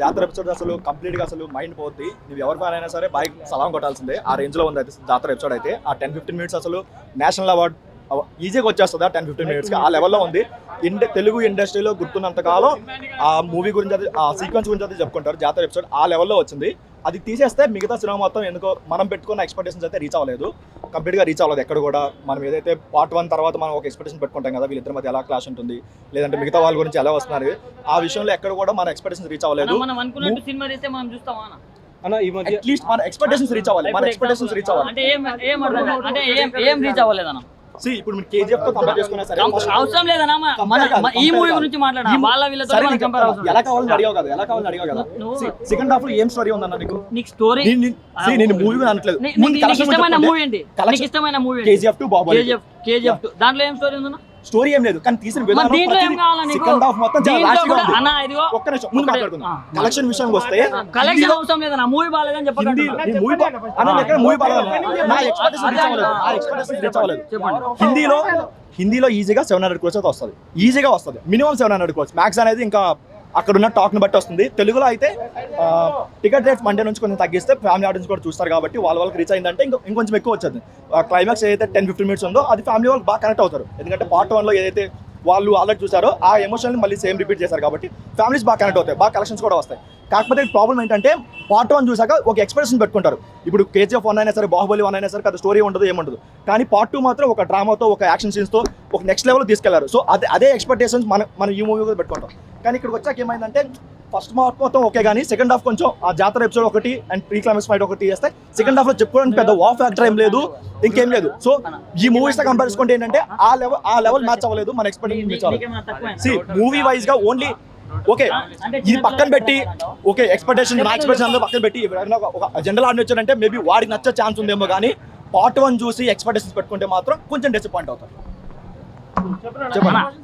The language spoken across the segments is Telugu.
జాతర ఎపిసోడ్ అసలు కంప్లీట్గా అసలు మైండ్ పోద్ది. నువ్వు ఎవరి ఫ్యాన్ అయినా సరే బైక్ సలాం కొట్టాల్సిందే. ఆ రేంజ్లో ఉంది అయితే జాతర ఎపిసోడ్ అయితే. ఆ టెన్ ఫిఫ్టీన్ మినిట్స్ అసలు నేషనల్ అవార్డ్ ఈజీగా వచ్చేస్తుంది ఆ టెన్ ఫిఫ్టీన్ మినిట్స్ ఆ లెవెల్లో ఉంది. ఇండ తెలుగు ఇండస్ట్రీలో గుర్తున్నంత కాలం ఆ మూవీ గురించి అది ఆ సీక్వెన్స్ గురించి అయితే చెప్పుకుంటారు. జాతర ఎపిసోడ్ ఆ లెవెల్లో వచ్చింది. అది తీసేస్తే మిగతా సినిమా మొత్తం ఎందుకో మనం పెట్టుకున్న ఎక్స్పెక్టేషన్స్ అయితే రీచ్ అవ్వలేదు. కంప్లీట్గా రీచ్ అవ్వలేదు ఎక్కడ కూడా మనం ఏదైతే పార్ట్ వన్ తర్వాత మనం ఒక ఎక్స్పెక్టేషన్ పెట్టుకుంటాం కదా వీళ్ళిద్దరి మధ్య ఎలా క్లాష్ ఉంటుంది లేదంటే మిగతా వాళ్ళ గురించి ఎలా వస్తున్నారు ఆ విషయంలో ఎక్కడ కూడా మన ఎక్స్పెక్టేషన్ రీచ్ అవ్వలేదు అన్న? ఈ మధ్య అట్లీస్ట్ మన ఎక్స్పెక్టేషన్స్ రీచ్ అవ్వాలి మన ఎక్స్పెక్టేషన్స్ రీచ్ అవ్వాలి అంటే ఏం ఏం అర్థం కాదు. అంటే ఏం ఏం రీచ్ అవ్వలేదు అన్న సి ఇప్పుడు మీరు కేజీఎఫ్తో కంపేర్ చేసుకున్నా సరే first- అవసరం లేదన్నా మన- ఈ మూవీ. గురించి మాట్లాడా ఈ- వాళ్ళ వీళ్ళతో మనం కంపేర్ చెప్తాను. అవసరం. ఎలా లేదు. కావాలని అడిగావు కదా ఎలా కావాలని అడిగావు కదా? నువ్వు- సెకండ్ హాఫ్లో ఏం స్టోరీ ఉందన్న నీకు? నీకు స్టోరీ నేను- నేను- see, నేను మూవీ అనట్లేదు. నీ- నీకు నీకు ఇష్టమైన మూవీ ఏంటి? నీకు ఇష్టమైన మూవీ కేజీఎఫ్ టు బాబు కేజీఎఫ్ కేజీఎఫ్ దాంట్లో ఏం స్టోరీ ఉందన్న? స్టోరీ ఏం లేదు. కానీ తీసిన విధానం సెకండ్ హాఫ్ మొత్తం చాలా ఉంది. ఒక్క నిమిషం ముందు మాట్లాడుకుందాం. కలెక్షన్ విషయానికి వస్తే కలెక్షన్ అవసరం లేదన్న మూవీ చెప్పకండి. మూవీ బా- అన్న నేను ఎక్కడ మూవీ బాగా నా ఎక్స్పెక్టేషన్ రీచ్ అవ్వలేదు. నా ఎక్స్పెక్టేషన్ రీచ్ అవ్వలేదు. చెప్పండి. హిందీలో హిందీలో ఈజీగా సెవెన్ హండ్రెడ్ క్రోర్స్ అయితే వస్తుంది. ఈజీగా వస్తుంది. Minimum seven hundred crores max అనేది ఇంకా అక్కడ ఉన్న టాక్ని బట్టి వస్తుంది. తెలుగులో అయితే టికెట్ రేట్స్ మండే నుంచి కొంచెం తగ్గిస్తే ఫ్యామిలీ ఆడియన్స్ కూడా చూస్తారు కాబట్టి వాళ్ళ వాళ్ళకి రీచ్ అయిందంటే ఇంకా ఇంకొంచెం ఎక్కువ వచ్చేది. క్లైమాక్స్ ఏదైతే టెన్ ఫిఫ్టీన్ మినిట్స్ ఉందో అది ఫ్యామిలీ వాళ్ళకి బాగా కనెక్ట్ అవుతారు. ఎందుకంటే పార్ట్ వన్లో ఏదైతే వాళ్ళు ఆల్రెడీ చూసారో ఆ ఎమోషన్ మళ్ళీ సేమ్ రిపీట్ చేశారు కాబట్టి ఫ్యామిలీస్ బాగా కనెక్ట్ అవుతాయి. బాగా కలెక్షన్స్ కూడా వస్తాయి. కాకపోతే ప్రాబ్లం ఏంటంటే పార్ట్ వన్ చూసాక ఒక ఎక్స్ప్రెషన్ పెట్టుకుంటారు. ఇప్పుడు కేజీఎఫ్ వన్ అయినా సరే బాహుబలి వన్ అయినా సరే కదా స్టోరీ ఉండదు ఏముండదు. కానీ పార్ట్ టూ మాత్రం ఒక డ్రామాతో ఒక యాక్షన్ సీన్స్తో ఒక నెక్స్ట్ లెవెల్ తీసుకెళ్ళారు. సో అదే అదే ఎక్స్పెక్టేషన్స్ మన మనం ఈ మూవీ కూడా పెట్టుకుంటాం. కానీ ఇక్కడికి వచ్చాక ఏమైందంటే ఫస్ట్ మార్క్ మొత్తం ఓకే కానీ సెకండ్ హాఫ్ కొంచెం ఆ జాతర ఎపిసోడ్ ఒకటి అండ్ ప్రీ క్లైమాక్స్ ఫైట్ ఒకటి చేస్తే సెకండ్ హాఫ్లో చెప్పుకోవడానికి పెద్ద వాఫ్ ఫ్యాక్టర్ ఏం లేదు ఇంకేం లేదు. సో ఈ మూవీస్తో కంపేర్ చేసుకుంటే ఏంటంటే ఆ లెవెల్ ఆ లెవెల్ మ్యాచ్ అవ్వలేదు మన ఎక్స్పెక్టేషన్ సి మూవీ వైజ్గా ఓన్లీ ఓకే ఇది పక్కన పెట్టి ఓకే ఎక్స్పెక్టేషన్ నా ఎక్స్పెక్టేషన్ అందరూ పక్కన పెట్టి ఒక- జనరల్ ఆడియన్స్ వచ్చారంటే మేబీ వాడికి నచ్చే ఛాన్స్ ఉందేమో కానీ పార్ట్ వన్ చూసి ఎక్స్పెక్టేషన్స్ పెట్టుకుంటే మాత్రం కొంచెం డిసప్పాయింట్ అవుతారు.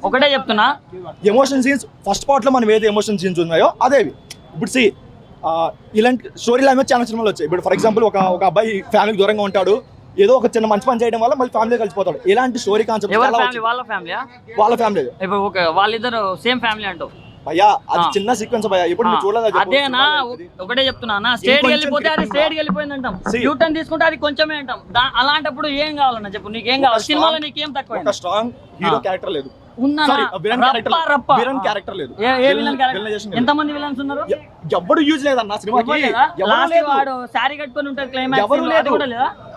ఒకటే చెప్తున్నా. ఎమోషన్ సీన్స్ ఫస్ట్ పార్ట్లో మనం ఏది ఎమోషన్ సీన్స్ ఉన్నాయో అదేవి. ఇప్పుడు సి ఇలాంటి స్టోరీ లాంగ్వేజ్ చాలా సినిమాలు వచ్చాయి. ఇప్పుడు ఫర్ ఎగ్జాంపుల్ ఒక ఒక అబ్బాయి ఫ్యామిలీకి దూరంగా ఉంటాడు. ఏదో ఒక చిన్న మంచి పని చేయడం వల్ల మళ్ళీ ఫ్యామిలీ కలిసిపోతాడు ఇలాంటి స్టోరీ కాన్సెప్ట్ ఎవరి ఫ్యామిలీ వాళ్ళ వాళ్ళ ఫ్యామిలీ వాళ్ళిద్దరు సేమ్ ఫ్యామిలీ అంటావు. భయ్యా అది. చిన్న సీక్వెన్స్ భయ్యా ఇప్పుడు మీరు చూడలేదా? అదేనా? ఒకటే చెప్తున్నా అన్న స్టేట్ వెళ్ళిపోతే అది స్టేట్ వెళ్ళిపోయింది అంటాం. యూటర్న్ తీసుకుంటే అది కొంచెమే అంటాం. అలాంటప్పుడు ఏం కావాలన్న చెప్పు నీకేం కావాలి? ఒక సినిమాలో నీకేం తక్కువ ఒక స్ట్రాంగ్ హీరో. క్యారెక్టర్ లేదు. సారీ ఏ ఏ. ఎంతమంది విలన్స్ ఉన్నారు? ఎ- ఎవ్వడు యూజ్ లేదన్న సినిమాకి? ఎవరు లేదా? వాడు శారీ కట్టుకొని ఉంటాడు క్లైమాక్స్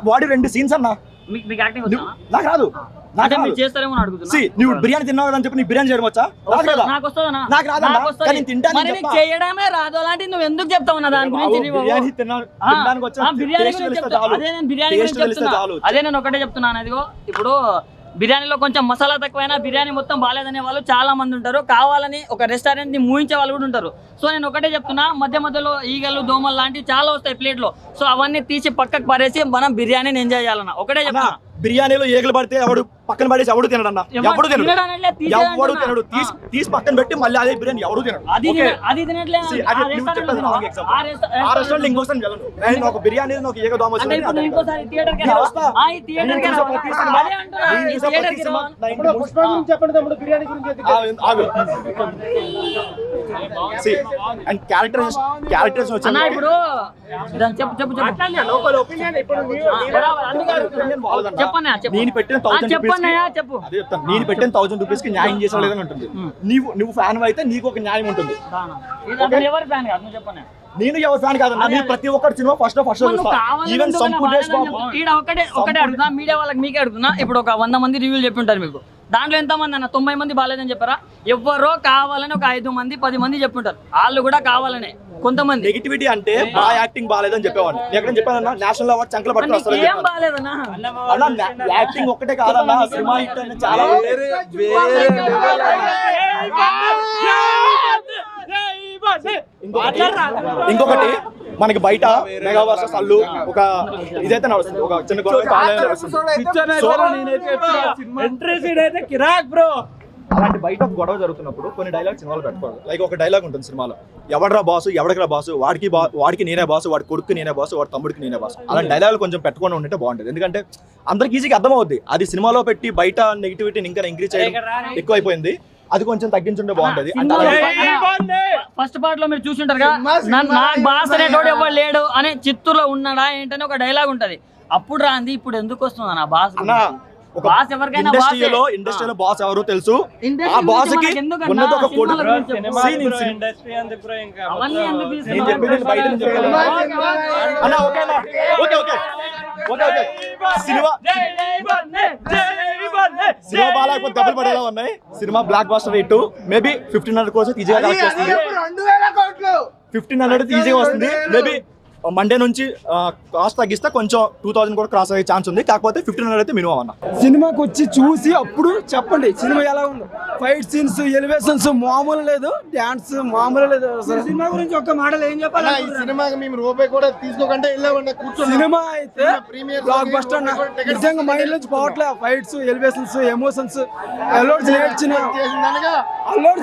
వాడి రెండు సీన్స్ అన్న. మీకు మీకు యాక్టింగ్ నువ్వు- వచ్చా నాకు రాదు. నువ్వు బిర్యానీ తిన్నావు అని చెప్పి నీకు బిర్యానీ చేయడం వచ్చా నాకు. కానీ చెప్పా. చేయడమే రాదు అలాంటి నువ్వు ఎందుకు చెప్తావు నా దాని గురించి? బిర్యానీ అదే నేను బిర్యానీ టేస్ట్ గురించి తెలిస్తే చెప్తున్నా. చాలు. అదే నేను ఒకటే చెప్తున్నాను ఇదిగో. ఇప్పుడు బిర్యానీలో కొంచెం మసాలా తక్కువైనా బిర్యానీ మొత్తం బాగాలేదనే వాళ్ళు చాలా మంది ఉంటారు. కావాలని ఒక రెస్టారెంట్ని మూయించే వాళ్ళు కూడా ఉంటారు. సో నేను ఒకటే చెప్తున్నా మధ్య మధ్యలో ఈగలు దోమలు లాంటివి చాలా వస్తాయి ప్లేట్లో సో అవన్నీ తీసి పక్కకు పడేసి మనం బిర్యానీని ఎంజాయ్ చేయాలన్న. ఒకటే చెప్తున్నా. బిర్యానీలో ఏగలు పడితే ఎవడు పక్కన పడేసి ఎవడు తినడన్నా? ఎవడు తినడు. ఎవడు. తినడు. తీసి తీసి పక్కన పెట్టి మళ్ళీ అదే బిర్యానీ ఎవడు తినడు. ఆ రెస్టారెంట్ ఇంకోసారి వెళ్ళను. నేను ఒక బిర్యానీ ఒక ఏగ దోమ ఇప్పుడు దాన్ని చెప్పు చెప్పు చెప్పు నేను పెట్టిన థౌసండ్ చెప్పన్నయ్య, చెప్పు. అదే చెప్తాను. నేను పెట్టిన థౌసండ్ రూపీస్కి న్యాయం ఉంటుంది నీవు నువ్వు ఫ్యాన్ అయితే నీకు ఒక న్యాయం ఉంటుంది. ఎవరి ఫ్యాన్ కాదు? నువ్వు. నేను ఎవరి ఫ్యాన్ కాదన్నా? నేను ప్రతి ఒక్కటి సినిమా ఫస్ట్ ఫస్ట్ ఈవెన్. ఈడ ఒకటే ఒకటే అడుగుతున్నా మీడియా వాళ్ళకి మీకే అడుగుతున్నా. ఇప్పుడు ఒక వంద మంది రివ్యూలు చెప్పి ఉంటారు మీకు. దాంట్లో ఎంత మంది అన్న? తొంభై మంది బాగాలేదని చెప్పారా? ఎవరో కావాలని ఒక ఐదు మంది పది మంది చెప్పుంటారు. వాళ్ళు కూడా కావాలనే. కొంతమంది. నెగిటివిటీ అంటే బాగా యాక్టింగ్ బాగాలేదని చెప్పేవాడిని నేను ఎక్కడ చెప్పానన్నా నేషనల్ అవార్డ్ చంకల పట్టుకుని ఏం. బాగాలేదన్నా? అన్నా యాక్టింగ్ ఒక్కటే కాదన్నా సినిమా హిట్ అని చాలా ఇంకొకటి ఇంకొకటి మనకి బయట మెగా వర్సెస్ అల్లు ఒక ఇదైతే నడుస్తుంది. ఒక చిన్న గొడవ కాలేజీ అలాంటి బయట ఒక గొడవ జరుగుతున్నప్పుడు కొన్ని డైలాగ్ సినిమాలు పెట్టుకోవాలి. లైక్ ఒక డైలాగ్ ఉంటుంది సినిమాలో. ఎవడరా బాసు? ఎవడికరా బాసు? వాడికి బా వాడికి నేనే బాసు వాడి కొడుకు నేనే బాసు వాడి తమ్ముడికి నేనే బాసు. అలాంటి డైలాగులు కొంచెం పెట్టుకొని ఉంటే బాగుంటుంది. ఎందుకంటే అందరికి ఈజీగా అర్థమవుద్ది. అది సినిమాలో పెట్టి బయట నెగిటివిటీని ఇంకా ఇంక్రీజ్ చేయడం ఎక్కువైపోయింది. అది కొంచెం తగ్గించుంటే బాగుంటది. ఫస్ట్ పార్ట్లో మీరు చూసుంటారు నాకు బాస్ అనేటోడు ఎవరు లేడు అని చిత్తూరులో ఉన్నాడా ఏంటని ఒక డైలాగ్ ఉంటది. అప్పుడు రాంది ఇప్పుడు ఎందుకు వస్తుంది అన్న బాస్ ఒక ఇండస్ట్రీలో బాసే. ఇండస్ట్రీలో బాస్ ఎవరో తెలుసు. ఆ బాస్కి? ఉన్నది ఒక కోటి సినిమా- సినిమా బాగాలేకపోతే దెబ్బలు పడేలా ఉన్నాయి. Cinema blockbuster rate maybe fifteen hundred కోసం ఈజీగా ఫిఫ్టీన్ హండ్రెడ్ ఈజీగా వస్తుంది. మేబీ మండే నుంచి కాస్ట్ తగ్గిస్తే కొంచెం టూ థౌసండ్ కూడా క్రాస్ అయ్యే ఛాన్స్ ఉంది. కాకపోతే ఫిఫ్టీన్ హండ్రెడ్ అయితే మినిమం అన్న. సినిమాకి వచ్చి చూసి అప్పుడు చెప్పండి. సినిమా ఎలా ఉందో? ఫైట్ సీన్స్ ఎలివేషన్స్ మామూలు లేదు. డాన్స్ మామూలు లేదు. సినిమా గురించి ఒక్క మాటలు ఏం చెప్పాలి ఈ సినిమాకి మేము రూపాయి కూడా తీసుకోకుండా వెళ్ళామండి. కూర్చున్నాం. సినిమా అయితే ప్రీమియర్ బ్లాక్ బస్టర్ అన్న. నిజంగా మైండ్ నుంచి పోవట్లే ఫైట్స్ ఎలివేషన్స్ ఎమోషన్స్ అల్లుడు నేర్చిన అల్లుడు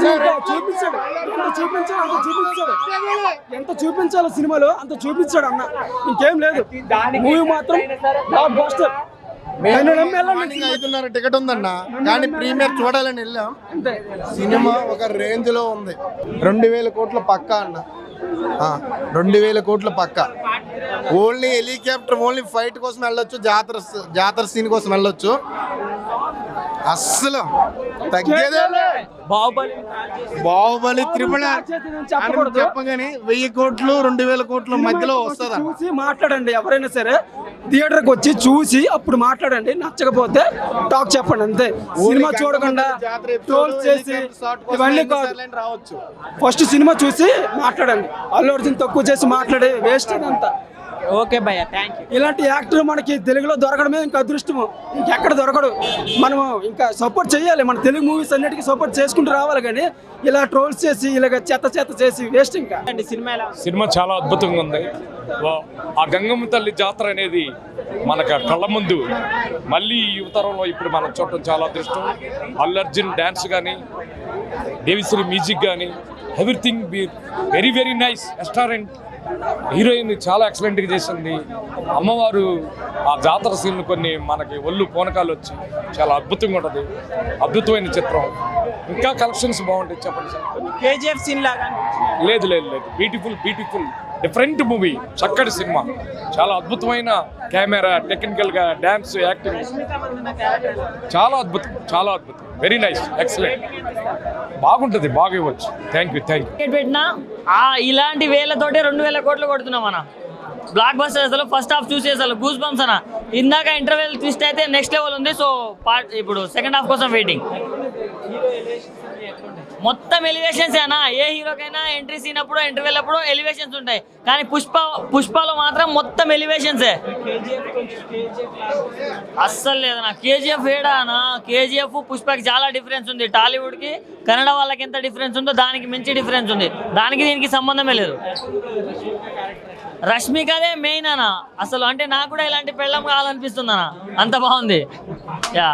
చూపించాడు. ఎంత చూపించాడు అంత చూపించాడు. ఎంత చూపించాలో సినిమాలో అంత చూపించాడు అన్న. ఇంకేం లేదు. మూవీ మాత్రం బ్లాక్ బస్టర్ ఐదున్నర టికెట్ ఉందన్న. కానీ ప్రీమియర్ చూడాలని వెళ్ళాం. సినిమా ఒక రేంజ్లో ఉంది. రెండు వేల కోట్ల పక్క అన్న. ఆ, రెండు వేల కోట్ల పక్క. ఓన్లీ హెలికాప్టర్ ఓన్లీ ఫైట్ కోసం వెళ్ళొచ్చు జాతర జాతర సీన్ కోసం వెళ్ళొచ్చు. అస్సలు తగ్గేదే లే. బాహుబలి త్రిపుల చెప్పగానే వెయ్యి కోట్లు రెండు వేల కోట్ల మధ్యలో వస్తుందా చూసి మాట్లాడండి ఎవరైనా సరే. థియేటర్కి వచ్చి చూసి అప్పుడు మాట్లాడండి నచ్చకపోతే టాక్ చెప్పండి అంతే. సినిమా చూడకుండా ట్రోల్ చేసి ఇవన్నీ కాదు. రావచ్చు. ఫస్ట్ సినిమా చూసి మాట్లాడండి. అల్లు అర్జున్ తక్కువ చేసి మాట్లాడే వేస్ట్ అదంతా. ఓకే భయ్య థ్యాంక్ యూ ఇలాంటి యాక్టర్ మనకి తెలుగులో దొరకడమే ఇంకా అదృష్టము. ఇంకెక్కడ దొరకడు. మనము ఇంకా సపోర్ట్ చేయాలి. మన తెలుగు మూవీస్ అన్నిటికీ సపోర్ట్ చేసుకుంటూ రావాలి కానీ ఇలా ట్రోల్స్ చేసి ఇలాగ చెత్త చెత్త చేసి వేస్ట్ ఇంకా. సినిమా చాలా అద్భుతంగా ఉంది. ఆ గంగమ్మ తల్లి జాతర అనేది మనకు కళ్ళ ముందు. మళ్ళీ ఈ యువతరంలో ఇప్పుడు మనం చూడటం చాలా అదృష్టం. అల్లు అర్జున్ డ్యాన్స్ కానీ దేవిశ్రీ మ్యూజిక్ కానీ everything be very very nice restaurant heroine చాలా ఎక్సలెంట్గా చేసింది. అమ్మవారు ఆ జాతర సీన్ కొన్ని మనకి ఒళ్ళు పూనకాలు వచ్చి చాలా అద్భుతంగా ఉంటుంది. అద్భుతమైన చిత్రం. ఇంకా కలెక్షన్స్ బాగుంటాయి చెప్పండి సార్. కేజీఎఫ్ సీన్ లాగా లేదు లేదు లేదు. Beautiful beautiful. డిఫరెంట్ మూవీ చక్కటి సినిమా. చాలా అద్భుతమైన కెమెరా టెక్నికల్గా డాన్స్ యాక్టింగ్ చాలా అద్భుతం చాలా అద్భుతం. వెరీ నైస్ ఎక్సలెంట్ బాగుంటుంది బాగా ఇవ్వచ్చు. థ్యాంక్ యూ థ్యాంక్ యూ పెట్టినా? ఇలాంటి వేలతోటే రెండు వేల కోట్లు కొడుతున్నాం అన్న. బ్లాక్ బస్టర్ అసలు ఫస్ట్ హాఫ్ చూసి అసలు గూస్ బంప్స్ అన్న. ఇందాక ఇంటర్వెల్ ట్విస్ట్ అయితే నెక్స్ట్ లెవెల్ ఉంది సో పార్ట్ ఇప్పుడు సెకండ్ హాఫ్ కోసం వెయిటింగ్ మొత్తం ఎలివేషన్స్ అన్న ఏ హీరోకైనా ఎంట్రీ సీన్ అప్పుడు ఇంటర్వెల్ అప్పుడు ఎలివేషన్స్ ఉంటాయి. కానీ పుష్ప పుష్పలో మాత్రం మొత్తం ఎలివేషన్సే అస్సలు లేదన్న కేజీఎఫ్ ఏడానా కేజీఎఫ్ పుష్పకి చాలా డిఫరెన్స్ ఉంది. టాలీవుడ్కి కన్నడ వాళ్ళకి ఎంత డిఫరెన్స్ ఉందో దానికి మించి డిఫరెన్స్ ఉంది. దానికి దీనికి సంబంధమే లేదు. రష్మికదే మెయిన్ అన్న. అసలు అంటే నాకు కూడా ఇలాంటి పెళ్ళం కావాలనిపిస్తుంది అన్న. అంత బాగుంది. యా.